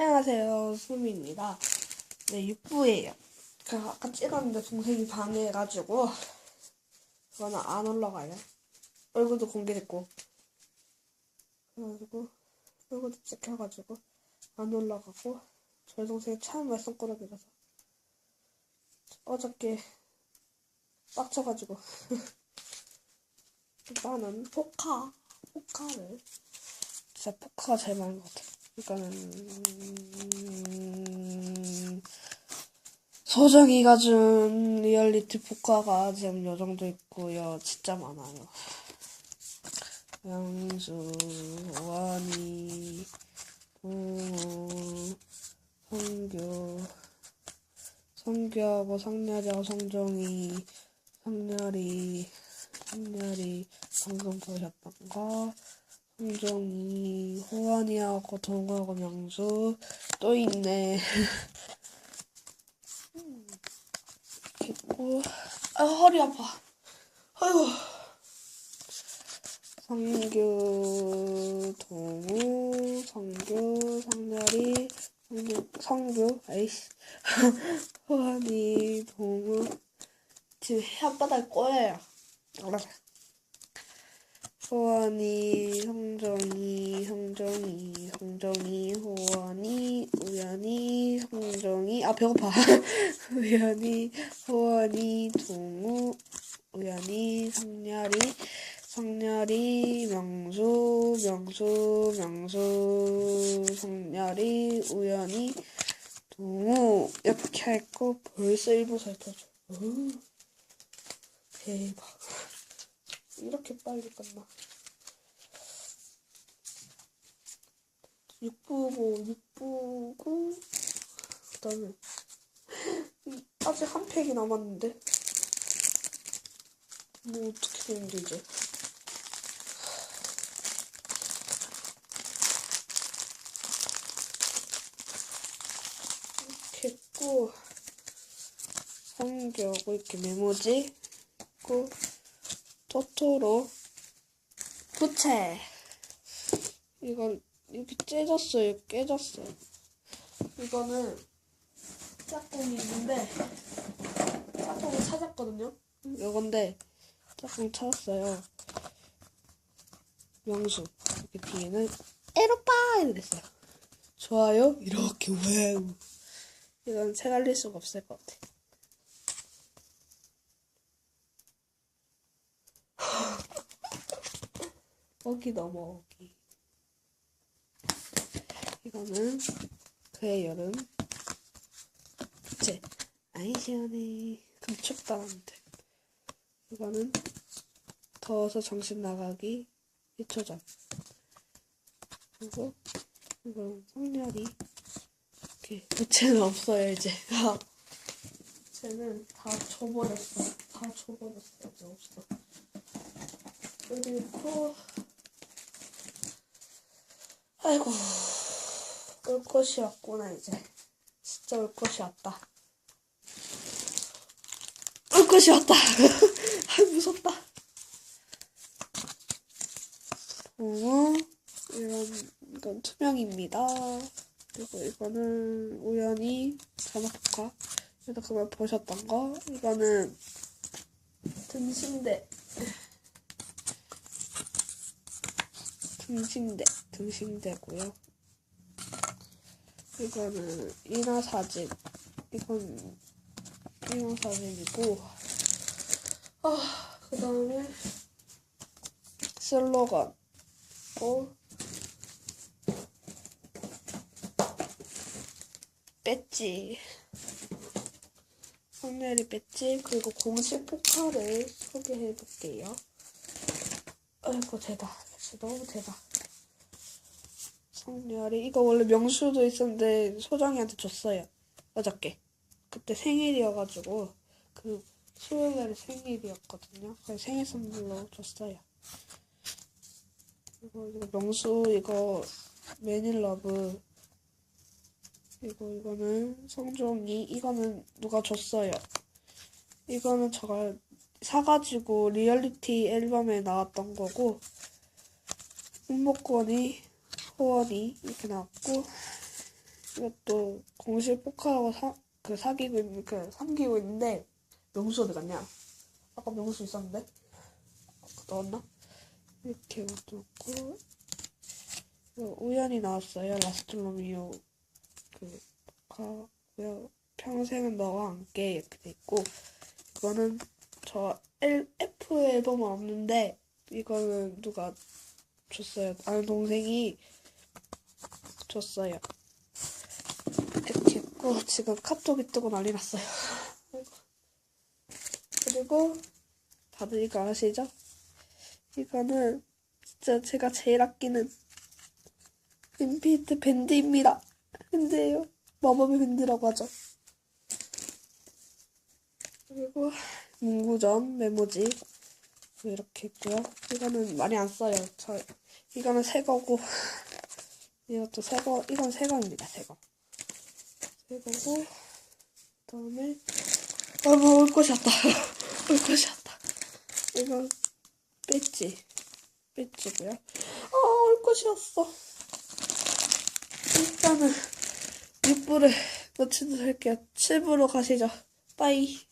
안녕하세요, 수미입니다. 네, 6부예요. 그 아까 찍었는데 동생이 방해해가지고 그거는 안 올라가요. 얼굴도 공개됐고 그래가지고 얼굴도 찍혀가지고 안 올라가고 저희 동생이 참 말썽꾸러기라서 어저께 빡쳐가지고 나는 포카 포카를 진짜 포카가 제일 많은 것 같아. 음, 소정이가 준 리얼리티 포카가 지금 요 정도 있고요. 진짜 많아요. 양수, 원이, 부, 성규, 성규하고 성렬이하고 성정이, 성렬이, 성렬이 방금 보셨던 거, 성정이, 호원이하고 동하고 명수 또 있네. 있고 아 허리 아파. 아이고. 성규, 동우, 성규, 성렬이, 성규, 성규, 아이씨, 호원이, 동우, 지금 혓바닥 꼬여요. 알아서. 호원이, 성정이, 성정이, 성정이, 호원이, 우연이, 성정이, 아, 배고파. 우연이, 호원이, 동우, 우연이, 성렬이, 성렬이, 명수, 명수, 명수, 성렬이, 우연이, 동우, 이렇게 할 거 벌써 1분 살펴줘. 오, 대박. 이렇게 빨리 끝나. 6부고, 6부고, 그 다음에, 아직 한 팩이 남았는데. 뭐, 어떻게 되는지, 이제. 이렇게 했고, 성교하고 이렇게 메모지 있고, 토토로, 부채. 이건, 이렇게 째졌어요. 깨졌어요. 이거는 짝꿍이 있는데, 짝꿍을 찾았거든요. 이건데, 짝꿍 찾았어요. 명수. 여기 뒤에는, 에로빠! 이렇게 됐어요. 좋아요? 이렇게 왜 이건 책 알릴 수가 없을 것 같아. 어기 넘어 어기. 이거는 그의 여름. 부채. 아이 시원해. 그럼 춥다 는데. 이거는 더워서 정신 나가기 1초 전. 그리고 이건 성렬이 이렇게 부채는 없어요 이제. 부채는 다 줘버렸어. 다 줘버렸어. 이제 없어. 그리고 아이고 올 것이 왔구나 이제. 진짜 올 것이 왔다. 올 것이 왔다. 아 무섭다. 어 이런 이건 투명입니다. 그리고 이거는 우연히 전화포카 그래서 그걸 보셨던 거? 이거는 등신대 등신대, 등신대고요. 이거는 인화 사진, 이건 인화 사진이고, 아, 그 다음에 슬로건, 또 배지, 성렬이 배지, 그리고 공식 포카를 소개해 볼게요. 아이고, 대다. 진짜 너무 대다. 성렬이 이거 원래 명수도 있었는데 소정이한테 줬어요. 어저께. 그때 생일이어가지고 그 수요일날이 생일이었거든요. 그래서 생일 선물로 줬어요. 이거 이거 명수 이거 매닐러브 이거 이거는 성종이 이거는 누가 줬어요. 이거는 제가 사가지고 리얼리티 앨범에 나왔던 거고 응모권이 호원이 이렇게 나왔고 이것도 공실 포카하고 사, 그 사귀고 있는, 그 삼기고 있는데, 명수 어디 갔냐? 아까 명수 있었는데? 넣었나? 이렇게 놔두고, 이거 우연히 나왔어요. 라스트 로미오, 그, 포카고요. 평생은 너와 함께 이렇게 돼 있고, 이거는 저 L, F 앨범은 없는데, 이거는 누가 줬어요. 아는 동생이 줬어요. 이렇게 했고, 지금 카톡이 뜨고 난리 났어요. 그리고, 다들 이거 아시죠? 이거는 진짜 제가 제일 아끼는 인피니트 밴드입니다. 밴드예요. 마법의 밴드라고 하죠. 그리고 문구점 메모지 이렇게 있고요. 이거는 많이 안 써요. 저 이거는 새 거고 이것도 새 거. 이건 새 거입니다. 새 거. 새 거고 그다음에 아 뭐 올 것이 왔다. 올 것이 왔다. 이건 배지 배지고요. 아 올 것이 왔어. 일단은 6부를 며칠 할게요. 7부로 가시죠. 빠이.